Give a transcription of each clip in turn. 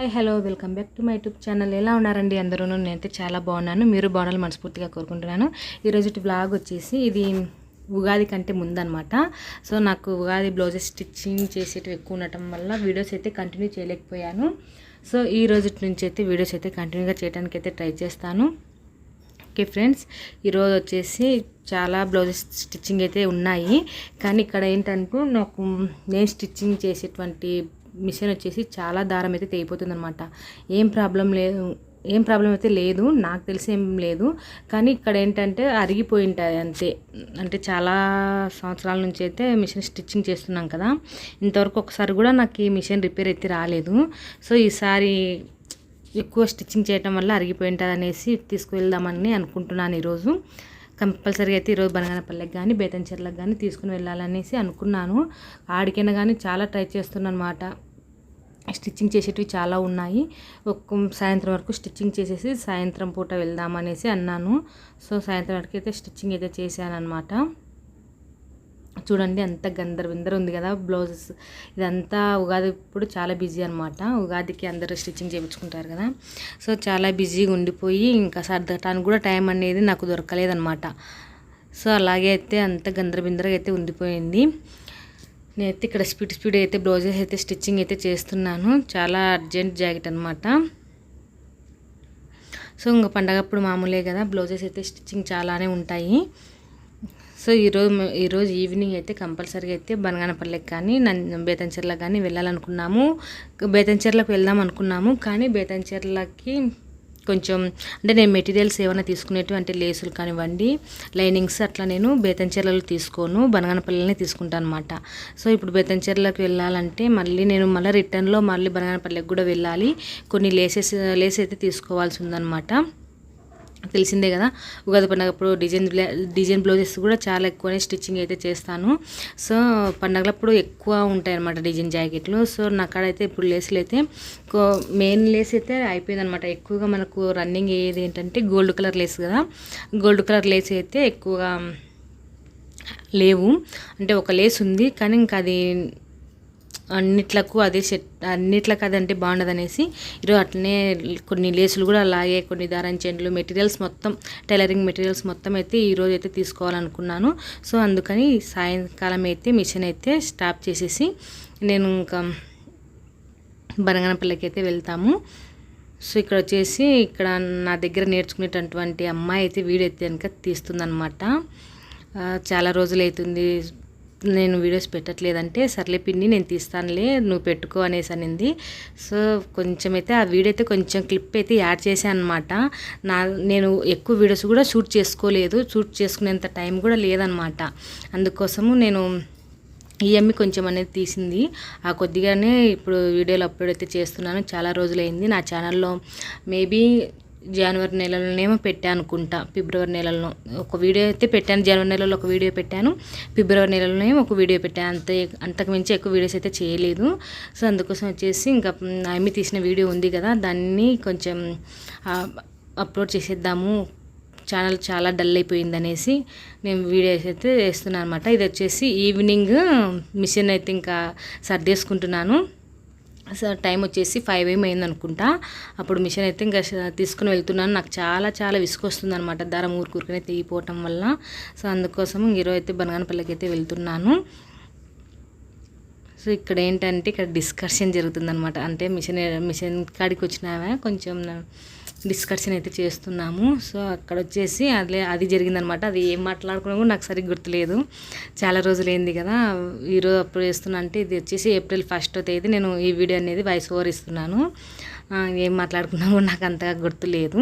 Hi hello welcome back to my YouTube channel. ఎలా ఉన్నారండి అందరూ నేనైతే చాలా బాగున్నాను. మీరు బాగుండాలి మనస్ఫూర్తిగా కోరుకుంటున్నాను. ఈరోజు బ్లాగ్ వచ్చేసి ఇది ఉగాది కంటే ముందనమాట. సో నాకు ఉగాది బ్లౌజెస్ స్టిచ్చింగ్ చేసేటివి ఎక్కువ ఉండటం వల్ల వీడియోస్ అయితే కంటిన్యూ చేయలేకపోయాను. సో ఈ రోజు నుంచి అయితే వీడియోస్ అయితే కంటిన్యూగా చేయడానికి అయితే ట్రై చేస్తాను. ఓకే ఫ్రెండ్స్ ఈరోజు వచ్చేసి చాలా బ్లౌజెస్ స్టిచ్చింగ్ అయితే ఉన్నాయి. కానీ ఇక్కడ ఏంటంటే నాకు నేను స్టిచ్చింగ్ చేసేటువంటి మిషన్ వచ్చేసి చాలా దారం అయితే తెగిపోతుంది అనమాట ఏం ప్రాబ్లం లేదు ఏం ప్రాబ్లం అయితే లేదు నాకు తెలిసి ఏం లేదు. కానీ ఇక్కడ ఏంటంటే అరిగిపోయి ఉంటుంది అంతే. అంటే చాలా సంవత్సరాల నుంచి అయితే మిషన్ స్టిచ్చింగ్ చేస్తున్నాం కదా. ఇంతవరకు ఒకసారి కూడా నాకు ఈ మిషన్ రిపేర్ అయితే రాలేదు. సో ఈసారి ఎక్కువ స్టిచ్చింగ్ చేయటం వల్ల అరిగిపోయి ఉంటుంది అనేసి తీసుకువెళ్దామని అనుకుంటున్నాను ఈరోజు. కంపల్సరీగా అయితే ఈరోజు బనగానపల్లెకి కానీ బేతంచెర్లకు కానీ తీసుకుని వెళ్ళాలనేసి అనుకున్నాను. ఆడికైనా కానీ చాలా ట్రై చేస్తున్నాను అనమాట స్టిచ్చింగ్ చేసేటివి చాలా ఉన్నాయి. ఒక్క సాయంత్రం వరకు స్టిచ్చింగ్ చేసేసి సాయంత్రం పూట వెళ్దామనేసి అన్నాను. సో సాయంత్రం వరకు అయితే స్టిచ్చింగ్ అయితే చేశాను అనమాట చూడండి అంత గందరవిందర ఉంది కదా బ్లౌజెస్. ఇదంతా ఉగాది ఇప్పుడు చాలా బిజీ అనమాట ఉగాదికి అందరూ స్టిచ్చింగ్ చేయించుకుంటారు కదా. సో చాలా బిజీగా ఉండిపోయి ఇంకా సర్దటానికి కూడా టైం అనేది నాకు దొరకలేదనమాట సో అలాగే అయితే అంత గందరబిందరగా అయితే ఉండిపోయింది. నేనైతే ఇక్కడ స్పీడ్ స్పీడ్ అయితే బ్లౌజెస్ అయితే స్టిచ్చింగ్ అయితే చేస్తున్నాను. చాలా అర్జెంట్ జాకెట్ అనమాట సో ఇంకా పండగప్పుడు మామూలే కదా బ్లౌజెస్ అయితే స్టిచ్చింగ్ చాలానే ఉంటాయి. సో ఈరోజు ఈరోజు ఈవినింగ్ అయితే కంపల్సరీగా అయితే బనగానపల్లికి కానీ నన్ను బేతంచెర్లకు కానీ వెళ్ళాలనుకున్నాము. బేతంచెర్లకు వెళ్దాం అనుకున్నాము కానీ బేతంచెర్లకి కొంచెం అంటే నేను మెటీరియల్స్ ఏమైనా తీసుకునేటివి అంటే లేసులు కానివ్వండి లైనింగ్స్ అట్లా నేను బేతంచెర్లలో తీసుకోను బనగానపల్లిలోనే తీసుకుంటాను అనమాట సో ఇప్పుడు బేతంచెర్లకు వెళ్ళాలంటే మళ్ళీ నేను మళ్ళీ రిటర్న్లో మళ్ళీ బనగానపల్లికి కూడా వెళ్ళాలి. కొన్ని లేసెస్ లేస్ అయితే తీసుకోవాల్సి ఉందన్నమాట. తెలిసిందే కదా. ఉగాది పండగప్పుడు డిజైన్ డిజైన్ బ్లౌజెస్ కూడా చాలా ఎక్కువనే స్టిచ్చింగ్ అయితే చేస్తాను. సో పండగలప్పుడు ఎక్కువ ఉంటాయి అనమాట డిజైన్ జాకెట్లు. సో నాకాడైతే ఇప్పుడు లేసులు అయితే మెయిన్ లేస్ అయితే అయిపోయిందనమాట ఎక్కువగా మనకు రన్నింగ్ ఏది ఏంటంటే గోల్డ్ కలర్ లేస్ కదా. గోల్డ్ కలర్ లేస్ అయితే ఎక్కువగా లేవు. అంటే ఒక లేస్ ఉంది కానీ ఇంకా అది అన్నిట్లకు అదే సెట్ అన్నిట్లకు అదంటే బాగుండదు అనేసి ఈరోజు అట్లనే కొన్ని లేసులు కూడా అలాగే కొన్ని దారం చెండ్లు మెటీరియల్స్ మొత్తం టైలరింగ్ మెటీరియల్స్ మొత్తం అయితే ఈరోజు అయితే తీసుకోవాలనుకున్నాను. సో అందుకని సాయంకాలం అయితే మిషన్ అయితే స్టాప్ చేసేసి నేను ఇంకా బనగనపల్లికి అయితే వెళ్తాము. సో ఇక్కడ వచ్చేసి ఇక్కడ నా దగ్గర నేర్చుకునేటటువంటి అమ్మాయి అయితే వీడియో అయితే కనుక తీస్తుందనమాట చాలా రోజులు అవుతుంది నేను వీడియోస్ పెట్టట్లేదంటే సర్లే పిన్ని నేను తీస్తానులే నువ్వు పెట్టుకో అనేసి అనింది. సో కొంచెం అయితే ఆ వీడియో అయితే కొంచెం క్లిప్ అయితే యాడ్ చేశాను అనమాట నా నేను ఎక్కువ వీడియోస్ కూడా షూట్ చేసుకోలేదు. షూట్ చేసుకునేంత టైం కూడా లేదనమాట అందుకోసము నేను ఈ అమ్మి కొంచెం అనేది తీసింది. ఆ కొద్దిగానే ఇప్పుడు వీడియోలు అప్లోడ్ అయితే చేస్తున్నాను. చాలా రోజులైంది నా ఛానల్లో. మేబీ జనవరి నెలలోనేమో పెట్టాను అనుకుంటా. ఫిబ్రవరి నెలలో ఒక వీడియో అయితే పెట్టాను. జనవరి నెలలో ఒక వీడియో పెట్టాను. ఫిబ్రవరి నెలలోనే ఒక వీడియో పెట్టాను అంతే అంతకు మించి ఎక్కువ వీడియోస్ అయితే చేయలేదు. సో అందుకోసం వచ్చేసి ఇంకా ఆమె తీసిన వీడియో ఉంది కదా దాన్ని కొంచెం అప్లోడ్ చేసేద్దాము. ఛానల్ చాలా డల్ అయిపోయింది అనేసి నేను వీడియోస్ అయితే వేస్తున్నాను అనమాట ఇది వచ్చేసి ఈవినింగ్ మిషన్ అయితే ఇంకా సర్దేసుకుంటున్నాను. చేసుకుంటున్నాను టైం వచ్చేసి ఫైవ్ ఏమైంది అనుకుంటా. అప్పుడు మిషన్ అయితే ఇంకా తీసుకుని వెళ్తున్నాను. నాకు చాలా చాలా విసుకొస్తుంది అనమాట దారం ఊరుకూరుకునే తెగిపోవటం వల్ల. సో అందుకోసం ఈరోజు అయితే బనగానపల్లికి అయితే వెళ్తున్నాను. సో ఇక్కడ ఏంటంటే ఇక్కడ డిస్కషన్ జరుగుతుందనమాట అంటే మిషన్ మిషన్ కాడికి వచ్చినావా? కొంచెం డిస్కషన్ అయితే చేస్తున్నాము. సో అక్కడ వచ్చేసి అదే అది జరిగిందనమాట. అది ఏం మాట్లాడుకున్నా కూడా నాకు సరిగ్గా గుర్తులేదు. చాలా రోజులైంది కదా. ఈరోజు అప్పుడు చేస్తున్నా అంటే ఇది వచ్చేసి ఏప్రిల్ ఫస్ట్ తేదీ నేను ఈ వీడియో అనేది వాయిస్ ఓవర్ ఇస్తున్నాను. ఏం మాట్లాడుకున్నా కూడా నాకు అంతగా గుర్తులేదు.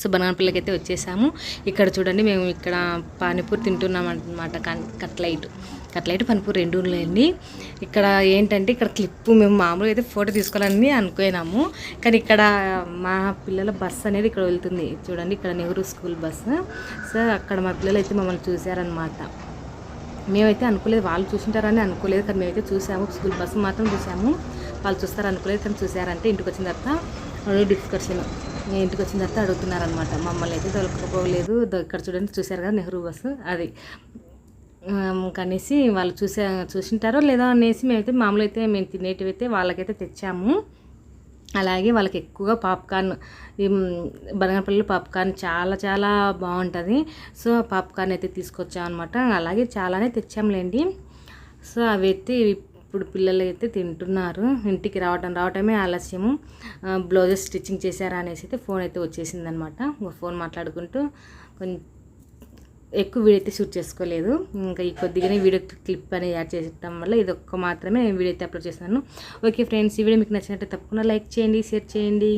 సో బనగాన పిల్లకైతే వచ్చేసాము. ఇక్కడ చూడండి మేము ఇక్కడ పానీపూరి తింటున్నాం అనమాట కట్లైట్. కట్లైట్ పానీపూరి రెండు ఉన్నాయండి. ఇక్కడ ఏంటంటే ఇక్కడ క్లిప్ మేము మామూలుగా అయితే ఫోటో తీసుకోవాలని అనుకున్నాము. కానీ ఇక్కడ మా పిల్లల బస్సు అనేది ఇక్కడ వెళ్తుంది. చూడండి ఇక్కడ నెహ్రూ స్కూల్ బస్సు సో అక్కడ మా పిల్లలు అయితే మమ్మల్ని చూశారనమాట మేమైతే అనుకోలేదు వాళ్ళు చూసింటారని అనుకోలేదు. కానీ మేమైతే చూసాము. స్కూల్ బస్సు మాత్రం చూసాము. వాళ్ళు చూస్తారు అనుకోలేదు కానీ చూసారంటే ఇంటికి వచ్చిన తర్వాత డిస్కషన్. ఇంటికి వచ్చిన తర్వాత అడుగుతున్నారనమాట మమ్మల్ని అయితే దొరకపోలేదు ఇక్కడ చూడండి చూశారు కదా నెహ్రూ బస్సు అది. కనేసి వాళ్ళు చూసా చూసింటారో లేదో అనేసి మేమైతే మామూలు అయితే మేము తినేటివి అయితే వాళ్ళకైతే తెచ్చాము. అలాగే వాళ్ళకి ఎక్కువగా పాప్కార్న్ ఈ బనగనపల్లిలో పాప్కార్న్ చాలా చాలా బాగుంటుంది. సో పాప్కార్న్ అయితే తీసుకొచ్చామన్నమాట. అలాగే చాలానే తెచ్చాంలేండి. సో అవి అయితే ఇప్పుడు పిల్లలు అయితే తింటున్నారు. ఇంటికి రావటం రావటమే ఆలస్యము. బ్లౌజెస్ స్టిచ్చింగ్ చేశారా అనేసి అయితే ఫోన్ అయితే వచ్చేసిందనమాట. ఫోన్ మాట్లాడుకుంటూ కొంచెం ఎక్కువ వీడియో అయితే షూట్ చేసుకోలేదు. ఇంకా ఈ కొద్దిగానే వీడియో క్లిప్ అనేది యాడ్ చేయడం వల్ల ఇది ఒక్క మాత్రమే వీడియో అయితే అప్లోడ్ చేస్తున్నాను. ఓకే ఫ్రెండ్స్ ఈ వీడియో మీకు నచ్చినట్టు తప్పకుండా లైక్ చేయండి షేర్ చేయండి.